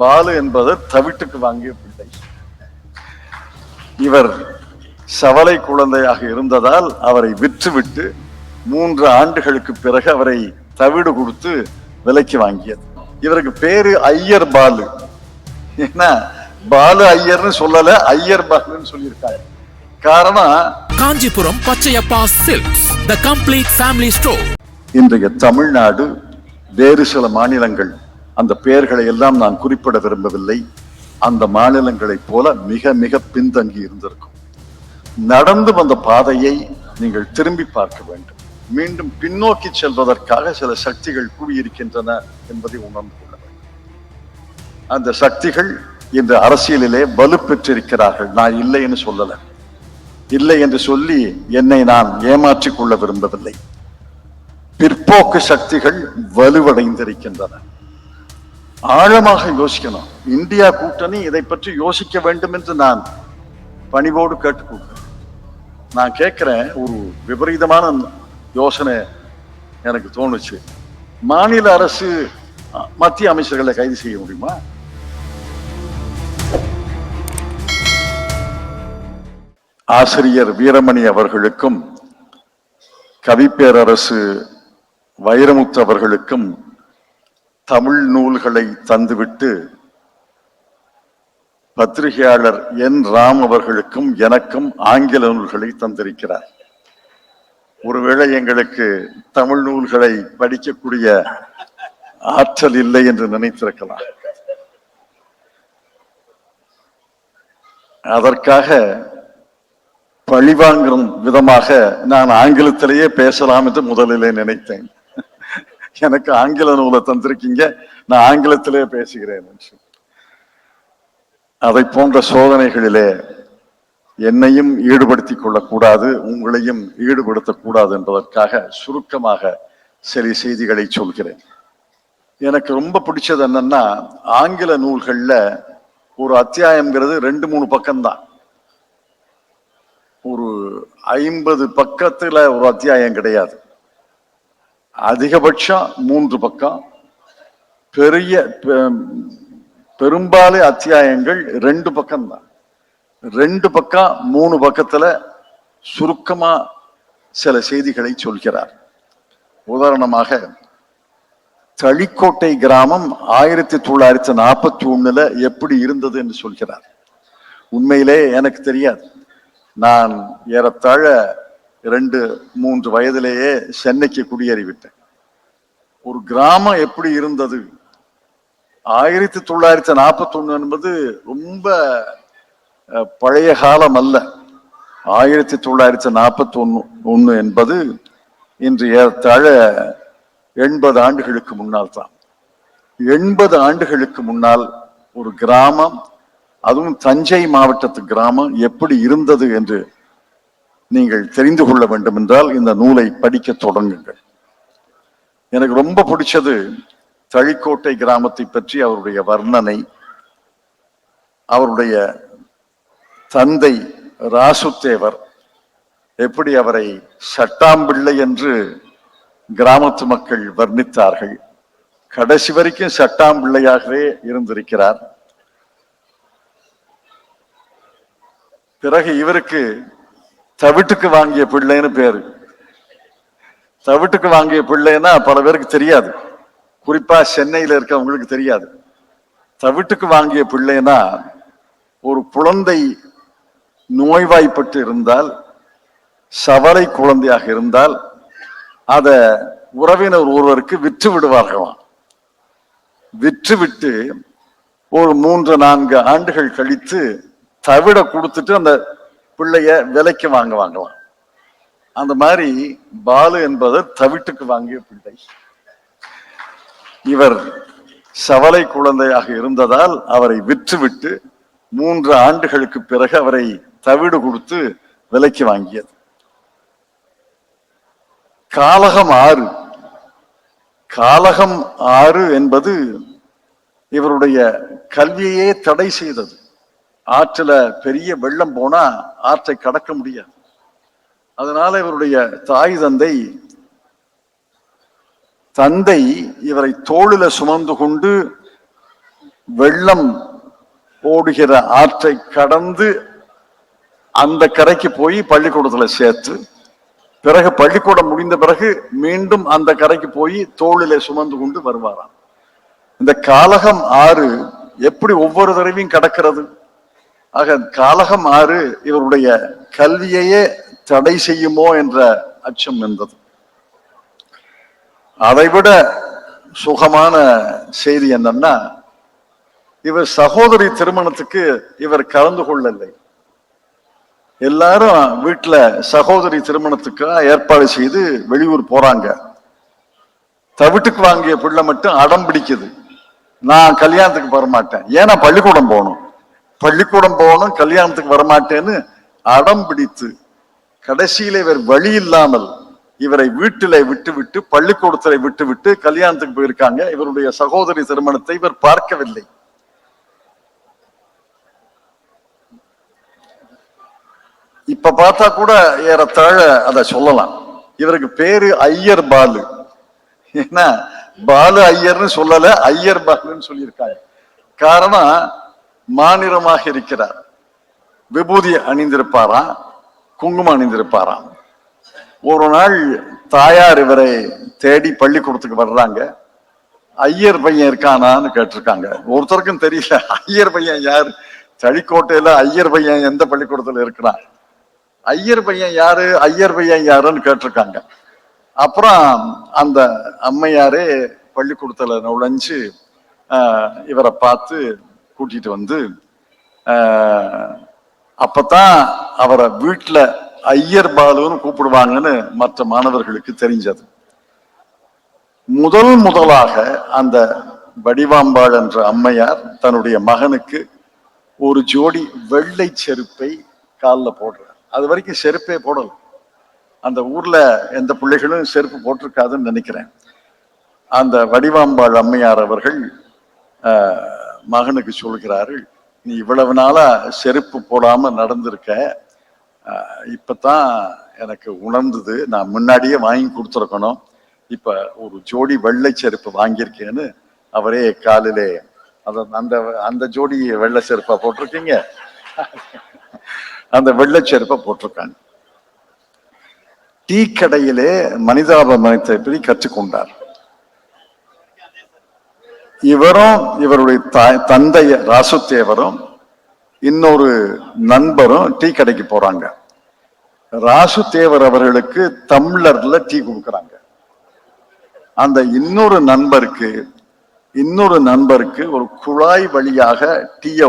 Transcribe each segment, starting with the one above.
பாலு என்பவர் தவிட்டுக்கு வாங்கிய பிள்ளை. இவர் சவலை குழந்தையாக இருந்ததால் அவரை விற்றுவிட்டு மூன்று ஆண்டுகளுக்கு பிறகு அவரை தவிடு கொடுத்து விலைக்கு வாங்கியது. இவருக்கு பேரு ஐயர் பாலு. ஏன்னா பாலு ஐயர்னு சொல்லல ஐயர் பாலுன்னு சொல்லியிருக்காங்க காரணம் Kanchipuram Pachaiyappa silks the complete family store. இன்றைய தமிழ்நாடு வேறு சில மாநிலங்கள் அந்த பெயர்களை எல்லாம் நான் குறிப்பிட விரும்பவில்லை. அந்த மாநிலங்களைப் போல மிக மிக பின்தங்கி இருந்திருக்கும். நடந்து வந்த பாதையை நீங்கள் திரும்பி பார்க்க வேண்டும். மீண்டும் பின்னோக்கி செல்வதற்காக சில சக்திகள் கூடியிருக்கின்றன என்பதை உணர்ந்து கொள்ள வேண்டும். அந்த சக்திகள் இந்த அரசியலிலே வலுப்பெற்றிருக்கிறார்கள். நான் இல்லை என்று சொல்லல. இல்லை என்று சொல்லி என்னை நான் ஏமாற்றிக் கொள்ள விரும்பவில்லை. பிற்போக்கு சக்திகள் வலுவடைந்திருக்கின்றன. ஆழமாக யோசிக்கணும். இந்தியா கூட்டணி இதை பற்றி யோசிக்க வேண்டும் என்று நான் பணிவோடு கேட்டுக்கொள்கிறேன். நான் கேட்குறேன் ஒரு விபரீதமான யோசனை எனக்கு தோணுச்சு. மாநில அரசு மத்திய அமைச்சர்களை கைது செய்ய முடியுமா? ஆசிரியர் வீரமணி அவர்களுக்கும் கவிப்பேரரசு வைரமுத்து அவர்களுக்கும் தமிழ் நூல்களை தந்துவிட்டு பத்திரிகையாளர் என் ராம் அவர்களுக்கும் எனக்கும் ஆங்கில நூல்களை தந்திருக்கிறார். ஒருவேளை எங்களுக்கு தமிழ் நூல்களை படிக்கக்கூடிய ஆற்றல் இல்லை என்று நினைத்திருக்கலாம். அதற்காக பழிவாங்கும் விதமாக நான் ஆங்கிலத்திலேயே பேசலாம் என்று முதலிலே நினைத்தேன். எனக்கு ஆங்கில நூலை தந்திருக்கீங்க. நான் ஆங்கிலத்திலே பேசுகிறேன் அதை போன்ற சோதனைகளிலே என்னையும் ஈடுபடுத்திக் கொள்ளக்கூடாது உங்களையும் ஈடுபடுத்தக்கூடாது என்பதற்காக சுருக்கமாக சில செய்திகளை சொல்கிறேன். எனக்கு ரொம்ப பிடிச்சது என்னன்னா ஆங்கில நூல்களில் ஒரு அத்தியாயம்ங்கிறது ரெண்டு மூணு பக்கம்தான். ஒரு ஐம்பது பக்கத்தில் ஒரு அத்தியாயம் கிடையாது. அதிகபட்சம் மூன்று பக்கம். பெரிய பெ- பெரும்பாலும் அத்தியாயங்கள் ரெண்டு பக்கம்தான். ரெண்டு பக்கம் மூணு பக்கத்துல சுருக்கமா சில செய்திகளை சொல்கிறார். உதாரணமாக தளிக்கோட்டை கிராமம் ஆயிரத்தி தொள்ளாயிரத்தி நாற்பத்தி ஒண்ணுல எப்படி இருந்தது என்று சொல்கிறார். உண்மையிலே எனக்கு தெரியாது. நான் ஏறத்தாழ ரெண்டு மூன்று வயதிலேயே சென்னைக்கு குடியேறிவிட்டேன். ஒரு கிராமம் எப்படி இருந்தது? ஆயிரத்தி தொள்ளாயிரத்தி நாற்பத்தி என்பது ரொம்ப பழைய காலம் அல்ல. ஆயிரத்தி தொள்ளாயிரத்தி நாற்பத்தி ஒன்று என்பது இன்று ஏறத்தாழ எண்பது ஆண்டுகளுக்கு முன்னால் தான். எண்பது ஆண்டுகளுக்கு முன்னால் ஒரு கிராமம் அதுவும் தஞ்சை மாவட்டத்து கிராமம் எப்படி இருந்தது என்று நீங்கள் தெரிந்து கொள்ள வேண்டும் என்றால் இந்த நூலை படிக்க தொடங்குங்கள். எனக்கு ரொம்ப பிடிச்சது தழிக்கோட்டை கிராமத்தை பற்றி அவருடைய வர்ணனை அவருடைய தந்தை ராசுத்தேவர் எப்படி அவரை சட்டாம்பிள்ளை என்று கிராமத்து மக்கள் வர்ணித்தார்கள். கடைசி வரைக்கும் சட்டாம்பிள்ளையாகவே இருந்திருக்கிறார். பிறகு இவருக்கு தவிட்டுக்கு வாங்கிய பிள்ளைன்னு பேரு. தவிட்டுக்கு வாங்கிய பிள்ளைன்னா பல பேருக்கு தெரியாது. குறிப்பா சென்னையில இருக்கவங்களுக்கு தெரியாது. தவிட்டுக்கு வாங்கிய பிள்ளைன்னா ஒரு குழந்தை நோய்வாய்ப்பட்டு இருந்தால் சவலை குழந்தையாக இருந்தால் அத உறவினர் ஒருவருக்கு விற்று விடுவார்களாம். விற்று விட்டு ஒரு மூன்று நான்கு ஆண்டுகள் கழித்து தவிட கொடுத்துட்டு அந்த பிள்ளைய விலைக்கு வாங்க வாங்கலாம் அந்த மாதிரி பாலு என்பவர் தவிட்டுக்கு வாங்கிய பிள்ளை. இவர் சவலை குழந்தையாக இருந்ததால் அவரை விற்றுவிட்டு மூன்று ஆண்டுகளுக்கு பிறகு அவரை தவிடு கொடுத்து விலைக்கு வாங்கியது. காலகம் ஆறு. காலகம் ஆறு என்பது இவருடைய கல்வியையே தடை செய்தது. ஆற்றுல பெரிய வெள்ளம் போனா ஆற்றை கடக்க முடியாது. அதனால இவருடைய தாய் தந்தை தந்தை இவரை தோளில சுமந்து கொண்டு வெள்ளம் ஓடுகிற ஆற்றை கடந்து அந்த கரைக்கு போய் பள்ளிக்கூடத்துல சேர்த்து பிறகு பள்ளிக்கூடம் முடிந்த பிறகு மீண்டும் அந்த கரைக்கு போய் தோளிலே சுமந்து கொண்டு வருவாராம். இந்த காலகம் ஆறு எப்படி ஒவ்வொரு தடவையும் கடக்கிறது? ஆக காலகம் ஆறு இவருடைய கல்வியையே தடை செய்யுமோ என்ற அச்சம் இருந்தது. அதைவிட சுகமான செய்தி என்னன்னா இவர் சகோதரி திருமணத்துக்கு இவர் கலந்து கொள்ளலை. எல்லாரும் வீட்டுல சகோதரி திருமணத்துக்காக ஏற்பாடு செய்து வெளியூர் போறாங்க. தவிட்டுக்கு வாங்கிய பிள்ளை மட்டும் அடம் பிடிக்குது. நான் கல்யாணத்துக்கு வரமாட்டேன். ஏன்னா பள்ளிக்கூடம் போகணும். பள்ளிக்கூடம் போகணும் கல்யாணத்துக்கு வரமாட்டேன்னு அடம் பிடித்து கடைசியில இவர் வழி இல்லாமல் இவரை வீட்டில விட்டு விட்டு பள்ளிக்கூடத்திலே விட்டு விட்டு கல்யாணத்துக்கு போயிருக்காங்க. இவருடைய சகோதரி திருமணத்தை இவர் பார்க்கவில்லை. இப்ப பார்த்தா கூட ஏறத்தாழ அதை சொல்லலாம். இவருக்கு பேரு ஐயர் பாலு. ஏன்னா பாலு ஐயர்னு சொல்லல ஐயர் பாலுன்னு சொல்லியிருக்காங்க. காரணம் மாநிலமாக இருக்கிறார். விபூதி அணிந்திருப்பாராம் குங்குமம் அணிந்திருப்பாராம். ஒரு நாள் தாயார் இவரை தேடி பள்ளிக்கூடத்துக்கு வர்றாங்க. ஐயர் பையன் இருக்கானான்னு கேட்டிருக்காங்க. ஒருத்தருக்கும் தெரியல ஐயர் பையன் யார்? தளிக்கோட்டையில ஐயர் பையன் எந்த பள்ளிக்கூடத்துல இருக்கிறான்? ஐயர் பையன் யாரு? ஐயர் பையன் யாருன்னு கேட்டிருக்காங்க. அப்புறம் அந்த அம்மையாரே பள்ளிக்கூடத்துல நுழைஞ்சு ஆஹ், இவரை பார்த்து கூட்டிட்டு வந்து ஆஹ், அப்பதான் அவரை வீட்டுல ஐயர் பாலுன்னு கூப்பிடுவாங்கன்னு மற்ற மாணவர்களுக்கு தெரிஞ்சது. முதல் முதலாக அந்த வடிவாம்பாள் என்ற அம்மையார் தன்னுடைய மகனுக்கு ஒரு ஜோடி வெள்ளை செருப்பை காலில் போடுறார். அது வரைக்கும் செருப்பே போடல. அந்த ஊர்ல எந்த பிள்ளைகளும் செருப்பு போட்டிருக்காதுன்னு நினைக்கிறேன். அந்த வடிவாம்பாள் அம்மையார் அவர்கள் ஆஹ், மகனுக்கு சொல்கிறார்கள் நீ இவ்வளவு நாளா செருப்பு போடாம நடந்திருக்க. இப்பதான் எனக்கு உணர்ந்தது. நான் முன்னாடியே வாங்கி கொடுத்துருக்கணும். இப்ப ஒரு ஜோடி வெள்ளை செருப்பு வாங்கியிருக்கேன்னு அவரே காலிலே அத- அந்த அந்த ஜோடி வெள்ளை செருப்பா போட்டிருக்கீங்க? அந்த வெள்ளை செருப்பை போட்டிருக்காங்க. டீ கடையிலே மனிதாபமனத்தை பற்றி கற்றுக்கொண்டார். இவரும் இவருடைய தாய் தந்தை ராசுத்தேவரும் இன்னொரு நண்பரும் டீ கடைக்கு போறாங்க. ராசுத்தேவர் அவர்களுக்கு தமிழர்ல டீ கொடுக்குறாங்க. அந்த இன்னொரு நண்பருக்கு இன்னொரு நண்பருக்கு ஒரு குழாய் வழியாக டீயை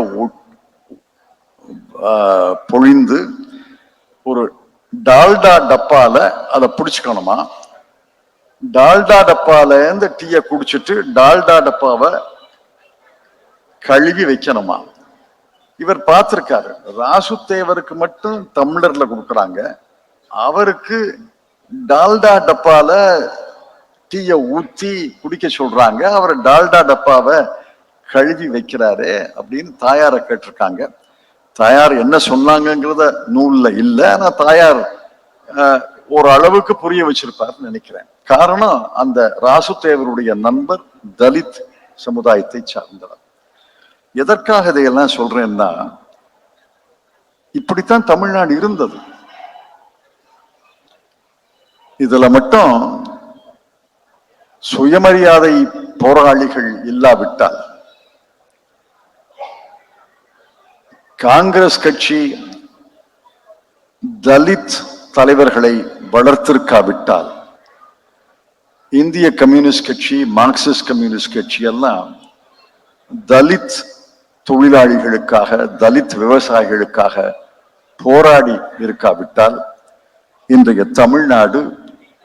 பொழிந்து ஒரு டால்டா டப்பால அதை பிடிச்சுக்கணுமா? டால்டா டப்பால இருந்து டீயை குடிச்சிட்டு டால்டா டப்பாவை கழுவி வைக்கணுமா? இவர் பார்த்திருக்காரு. ராசுத்தேவருக்கு மட்டும் தமிழர்ல கொடுக்குறாங்க. அவருக்கு டால்டா டப்பால டீய ஊத்தி குடிக்க சொல்றாங்க. அவர் டால்டா டப்பாவை கழுவி வைக்கிறாரு அப்படின்னு தாயாரை கேட்டிருக்காங்க. தாயார் என்ன சொன்னாங்கிறத நூல்ல இல்ல. ஆனா தாயார் அஹ், ஒரு அளவுக்கு புரிய வச்சிருப்பாருன்னு நினைக்கிறேன். காரணம் அந்த ராசுதேவருடைய நண்பர் தலித் சமுதாயத்தை சார்ந்தவர். எதற்காக இதையெல்லாம் சொல்றேன்னா இப்படித்தான் தமிழ்நாடு இருந்தது. இதுல மட்டும் சுயமரியாதை போராளிகள் இல்லாவிட்டால் காங்கிரஸ் கட்சி தலித் தலைவர்களை வளர்த்திருக்காவிட்டால் இந்திய கம்யூனிஸ்ட் கட்சி மார்க்சிஸ்ட் கம்யூனிஸ்ட் கட்சி எல்லாம் தலித் தொழிலாளிகளுக்காக தலித் விவசாயிகளுக்காக போராடி இருக்காவிட்டால் இன்றைய தமிழ்நாடு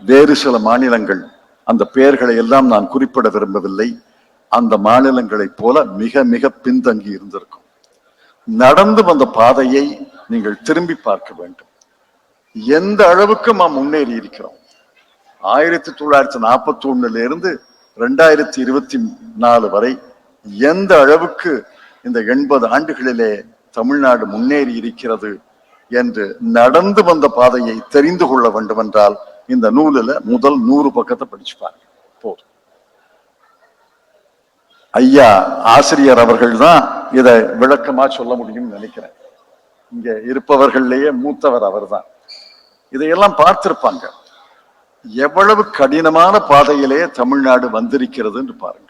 வேறு சில மாநிலங்கள் அந்த பெயர்களை எல்லாம் நான் குறிப்பிட விரும்பவில்லை. அந்த மாநிலங்களைப் போல மிக மிக பின்தங்கி இருந்திருக்கும். நடந்து வந்த பாதையை நீங்கள் திரும்பி பார்க்க வேண்டும். எந்த அளவுக்கு நாம் முன்னேறி இருக்கிறோம்? ஆயிரத்தி தொள்ளாயிரத்தி நாற்பத்தி ஒண்ணுல இருந்து ரெண்டாயிரத்தி இருபத்தி நாலு வரை எந்த அளவுக்கு இந்த எண்பது ஆண்டுகளிலே தமிழ்நாடு முன்னேறி இருக்கிறது என்று நடந்து வந்த பாதையை தெரிந்து கொள்ள வேண்டும் என்றால் இந்த நூலில் முதல் நூறு பக்கத்தை படிச்சு பாருங்க. போதும். ஐயா ஆசிரியர் அவர்கள் தான் இதை விளக்கமா சொல்ல முடியும்னு நினைக்கிறேன். இங்க இருப்பவர்கள்லயே மூத்தவர் அவர்தான். இதையெல்லாம் பார்த்திருப்பாங்க. எவ்வளவு கடினமான பாதையிலே தமிழ்நாடு வந்திருக்கிறதுன்னு பாருங்க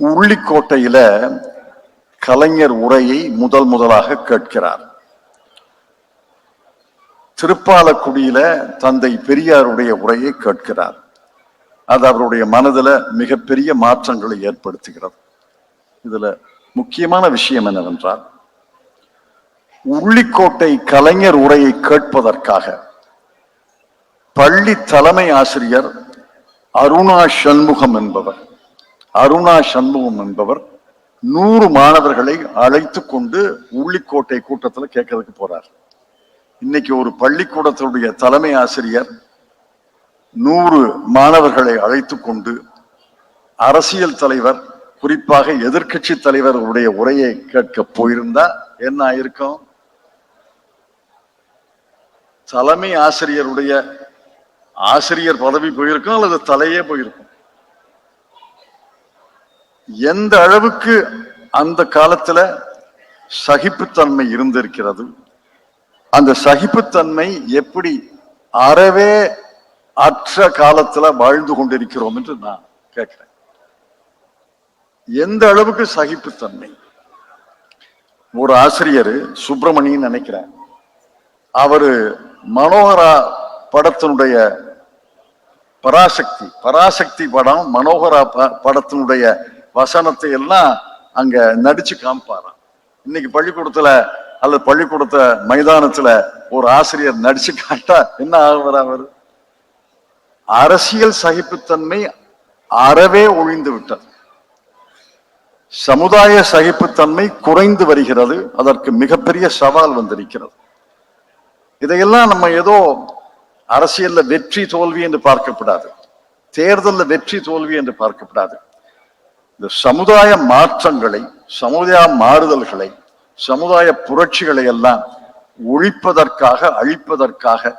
உள்ளிக்கோட்டையில கலைஞர் உரையை முதல் முதலாக கேட்கிறார். திருப்பாலக்குடியில தந்தை பெரியாருடைய உரையை கேட்கிறார். அது அவருடைய மனதுல மிகப்பெரிய மாற்றங்களை ஏற்படுத்துகிறது. இதுல முக்கியமான விஷயம் என்னவென்றால் உள்ளிக்கோட்டை கலைஞர் உரையை கேட்பதற்காக பள்ளி தலைமை ஆசிரியர் அருணா சண்முகம் என்பவர். அருணா சண்முகம் என்பவர் நூறு மாணவர்களை அழைத்து கொண்டு உள்ளிக்கோட்டை கூட்டத்துல கேட்கறதுக்கு போறார். இன்னைக்கு ஒரு பள்ளிக்கூடத்தினுடைய தலைமை ஆசிரியர் நூறு மாணவர்களை அழைத்து கொண்டு அரசியல் தலைவர் குறிப்பாக எதிர்க்கட்சி தலைவர்களுடைய உரையை கேட்க போயிருந்தா என்ன ஆயிருக்கும்? தலைமை ஆசிரியருடைய ஆசிரியர் பதவி போயிருக்கும் அல்லது தலையே போயிருக்கும். எந்த அளவுக்கு அந்த காலத்துல சகிப்புத்தன்மை இருந்திருக்கிறது அந்த சகிப்புத்தன்மை எப்படி அறவே அற்ற காலத்துல வாழ்ந்து கொண்டிருக்கிறோம் என்று நான் கேட்கிறேன். எந்த அளவுக்கு சகிப்புத்தன்மை? ஒரு ஆசிரியர் சுப்பிரமணியன் நினைக்கிறேன். அவரு மனோகரா படத்தினுடைய பராசக்தி பராசக்தி படம் மனோகரா ப- படத்தினுடைய வசனத்தை எல்லாம் அங்க நடிச்சு காமிப்பாராம். இன்னைக்கு பள்ளிக்கூடத்துல அல்லது பள்ளிக்கூடத்த மைதானத்துல ஒரு ஆசிரியர் நடிச்சு காட்டா என்ன ஆகுவார் அவர்? அரசியல் சகிப்புத்தன்மை அறவே ஒழிந்து விட்டது. சமுதாய சகிப்புத்தன்மை குறைந்து வருகிறது. அதற்கு மிகப்பெரிய சவால் வந்திருக்கிறது. இதையெல்லாம் நம்ம ஏதோ அரசியல்ல வெற்றி தோல்வி என்று பார்க்கப்படாது. தேர்தலில் வெற்றி தோல்வி என்று பார்க்கப்படாது. இந்த சமுதாய மாற்றங்களை சமுதாய மாறுதல்களை சமுதாய புரட்சிகளை எல்லாம் ஒழிப்பதற்காக அழிப்பதற்காக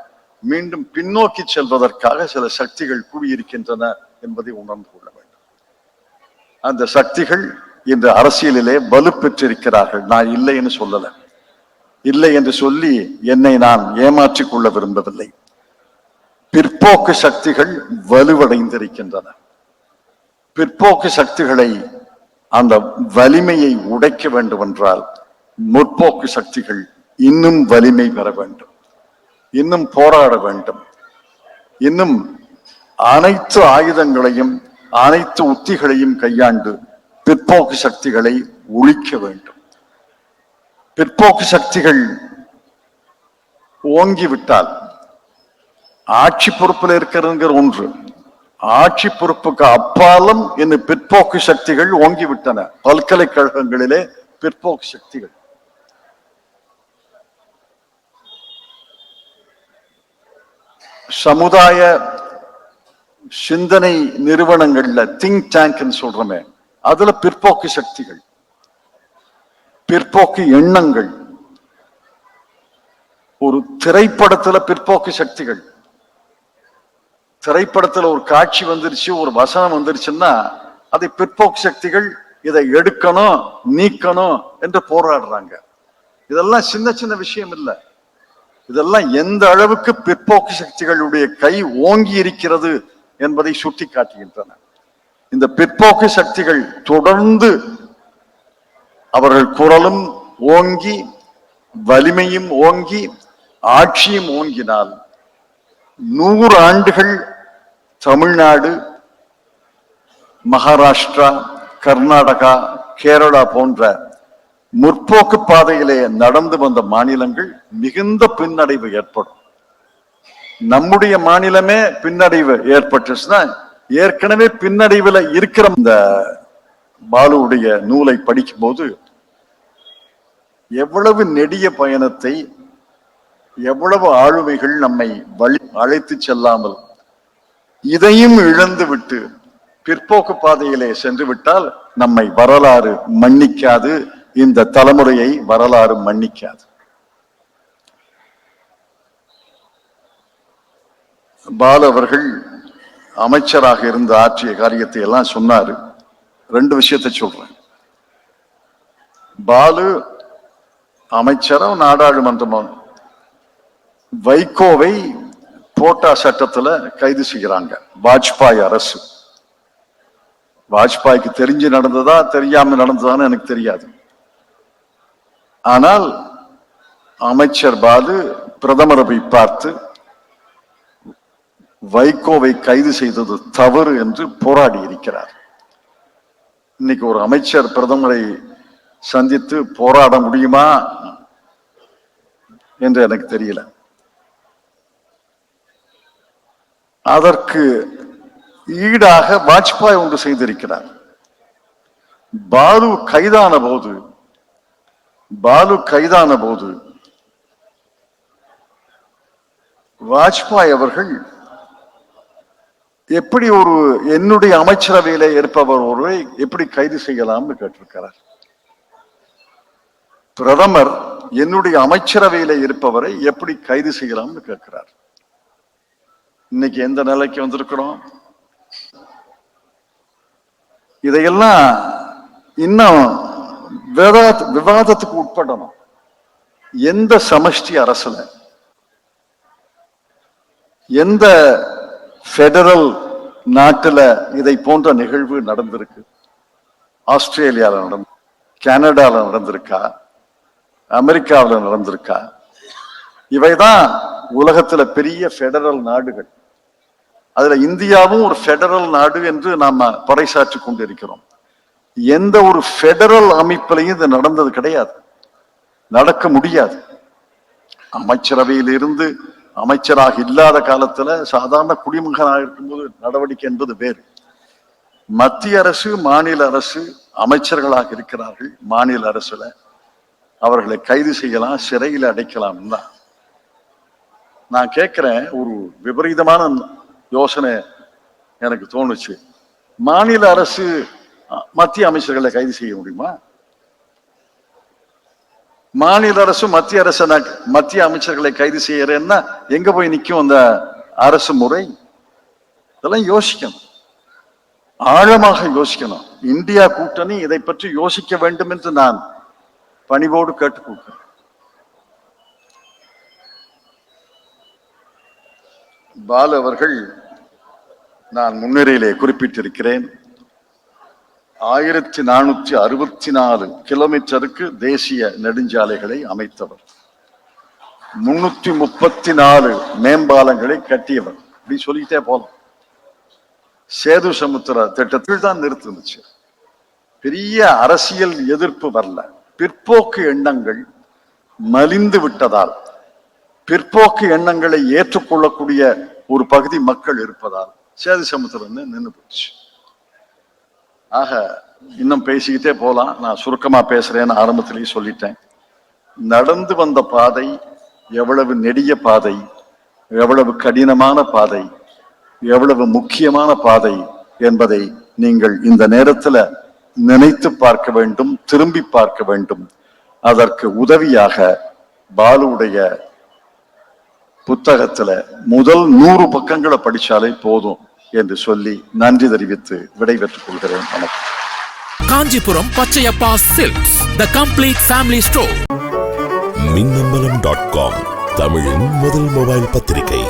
மீண்டும் பின்னோக்கி செல்வதற்காக சில சக்திகள் கூடியிருக்கின்றன என்பதை உணர்ந்து கொள்ள வேண்டும். அந்த சக்திகள் இன்று அரசியலிலே வலுப்பெற்றிருக்கிறார்கள். நான் இல்லைன்னு சொல்லலை. இல்லை என்று சொல்லி என்னை நான் ஏமாற்றிக் கொள்ள விரும்பவில்லை. பிற்போக்கு சக்திகள் வலுவடைந்திருக்கின்றன. பிற்போக்கு சக்திகளை அந்த வலிமையை உடைக்க வேண்டும் என்றால் முற்போக்கு சக்திகள் இன்னும் வலிமை பெற வேண்டும். இன்னும் போராட வேண்டும். இன்னும் அனைத்து ஆயுதங்களையும் அனைத்து உத்திகளையும் கையாண்டு பிற்போக்கு சக்திகளை ஒழிக்க வேண்டும். பிற்போக்கு சக்திகள் ஓங்கிவிட்டால் ஆட்சி பொறுப்பில் இருக்கிறதுங்கிற ஒன்று ஆட்சி பொறுப்புக்கு அப்பாலும் இன்னும் பிற்போக்கு சக்திகள் ஓங்கிவிட்டன. பல்கலைக்கழகங்களிலே பிற்போக்கு சக்திகள். சமுதாய சிந்தனை நிறுவனங்கள்ல திங்க் டேங்க்னு சொல்றோமே அதுல பிற்போக்கு சக்திகள். பிற்போக்கு எண்ணங்கள். ஒரு திரைப்படத்துல பிற்போக்கு சக்திகள். திரைப்படத்துல ஒரு காட்சி வந்துருச்சு ஒரு வசனம் வந்துருச்சுன்னா அதை பிற்போக்கு சக்திகள் இதை எடுக்கணும் நீக்கணும் என்று போராடுறாங்க. இதெல்லாம் சின்ன சின்ன விஷயம் இல்லை. இதெல்லாம் எந்த அளவுக்கு பிற்போக்கு சக்திகளுடைய கை ஓங்கி இருக்கிறது என்பதை சுட்டி காட்டுகின்றன இந்த பிற்போக்கு சக்திகள் தொடர்ந்து அவர்கள் குரலும் ஓங்கி வலிமையும் ஓங்கி ஆட்சியும் ஓங்கினால் நூறு ஆண்டுகள் தமிழ்நாடு மகாராஷ்டிரா கர்நாடகா கேரளா போன்ற முற்போக்கு பாதையிலே நடந்து வந்த மாநிலங்கள் மிகுந்த பின்னடைவு ஏற்படும். நம்முடைய மாநிலமே பின்னடைவு ஏற்பட்டுச்சுன்னா ஏற்கனவே பின்னடைவுல இருக்கிற இந்த பாலுவுடைய நூலை படிக்கும்போது எவ்வளவு நெடிய பயணத்தை எவ்வளவு ஆளுமைகள் நம்மை வழி அழைத்து செல்லாமல் இதையும் இழந்து விட்டு பிற்போக்கு பாதையிலே சென்று விட்டால் நம்மை வரலாறு மன்னிக்காது இந்த தலைமுறையை வரலாறு மன்னிக்காது. பால் அவர்கள் அமைச்சராக இருந்து ஆற்றிய காரியத்தை எல்லாம் சொன்னாரு. ரெண்டு விஷயத்தை சொல்றேன். பாலு அமைச்சரும் நாடாளுமன்றமும் வைகோவை போட்டா சட்டத்துல கைது செய்கிறாங்க. வாஜ்பாய் அரசு. வாஜ்பாய்க்கு தெரிஞ்சு நடந்ததா தெரியாம நடந்ததான்னு எனக்கு தெரியாது. ஆனால் அமைச்சர் பாலு பிரதமரை போய் பார்த்து வைகோவை கைது செய்தது தவறு என்று போராடி இருக்கிறார். இன்னைக்கு ஒரு அமைச்சர் பிரதமரை சந்தித்து போராட முடியுமா என்று எனக்கு தெரியல. அதற்கு ஈடாக வாஜ்பாய் ஒன்று செய்திருக்கிறார். பாலு கைதான போது பாலு கைதான போது வாஜ்பாய் அவர்கள் எப்படி ஒரு என்னுடைய அமைச்சரவையில இருப்பவர் ஒருவரை எப்படி கைது செய்யலாம்னு கேட்டிருக்கிறார். பிரதமர் என்னுடைய அமைச்சரவையில இருப்பவரை எப்படி கைது செய்யலாம்னு கேட்கிறார். இன்னைக்கு எந்த நிலைக்கு வந்திருக்கிறோம்? இதையெல்லாம் இன்னும் விவாத- விவாதத்துக்கு உட்படணும். எந்த சமஷ்டி அரசுல? எந்த ஃபெடரல் நாட்டுல இதை போன்ற நிகழ்வு நடந்திருக்கு. ஆஸ்திரேலியாவில் நடந்து கனடால நடந்திருக்கா? அமெரிக்காவில் நடந்திருக்கா? இவை தான் உலகத்துல பெரிய ஃபெடரல் நாடுகள். அதுல இந்தியாவும் ஒரு ஃபெடரல் நாடு என்று நாம பறைசாற்றி கொண்டிருக்கிறோம். எந்த ஒரு ஃபெடரல் அமைப்பிலையும் இது நடந்தது கிடையாது. நடக்க முடியாது. அமைச்சரவையிலிருந்து அமைச்சராக இல்லாத காலத்துல சாதாரண குடிமகனாக இருக்கும்போது நடவடிக்கை என்பது வேறு. மத்திய அரசு மாநில அரசு அமைச்சர்களாக இருக்கிறார்கள். மாநில அரசுல அவர்களை கைது செய்யலாம் சிறையில் அடைக்கலாம் தான். நான் கேட்கிறேன் ஒரு விபரீதமான யோசனை எனக்கு தோணுச்சு. மாநில அரசு மத்திய அமைச்சர்களை கைது செய்ய முடியுமா? மாநில அரசு மத்திய அரசு மத்திய அமைச்சர்களை கைது செய்யறேன்னா எங்க போய் நிற்கும் அந்த அரசு முறை? இதெல்லாம் யோசிக்கணும். ஆழமாக யோசிக்கணும். இந்தியா கூட்டணி இதை பற்றி யோசிக்க வேண்டும் என்று நான் பணிவோடு கேட்டுக்கொள்கிறேன். பாலு அவர்கள் நான் முன்னுரையிலே குறிப்பிட்டிருக்கிறேன். ஆயிரத்தி நானூற்றி அறுபத்தி நாலு கிலோமீட்டருக்கு தேசிய நெடுஞ்சாலைகளை அமைத்தவர். முன்னூத்தி முப்பத்தி நாலு மேம்பாலங்களை கட்டியவர். அப்படி சொல்லிக்கிட்டே போலாம். சேது சமுத்திர திட்டத்தில் தான் நிறுத்துனுச்சு. பெரிய அரசியல் எதிர்ப்பு வரல. பிற்போக்கு எண்ணங்கள் மலிந்து விட்டதால் பிற்போக்கு எண்ணங்களை ஏற்றுக்கொள்ளக்கூடிய ஒரு பகுதி மக்கள் இருப்பதால் சேது சமுத்திரம் நின்று போச்சு. ஆக இன்னும் பேசிக்கிட்டே போகலாம் நான் சுருக்கமா பேசுறேன்னு ஆரம்பத்திலேயே சொல்லிட்டேன். நடந்து வந்த பாதை எவ்வளவு நெடிய பாதை எவ்வளவு கடினமான பாதை எவ்வளவு முக்கியமான பாதை என்பதை நீங்கள் இந்த நேரத்துல நினைத்து பார்க்க வேண்டும் திரும்பி பார்க்க வேண்டும். அதற்கு உதவியாக பாலுடைய புத்தகத்துல முதல் நூறு பக்கங்களை படிச்சாலே போதும். என்று சொல்லி நன்றி தெரிவித்து விடைபெற்றுக் கொள்கிறேன். வணக்கம். Kanchipuram Pachaiyappa silks the complete family store Minnambalam dot com தமிழின் முதல் மொபைல் பத்திரிகை.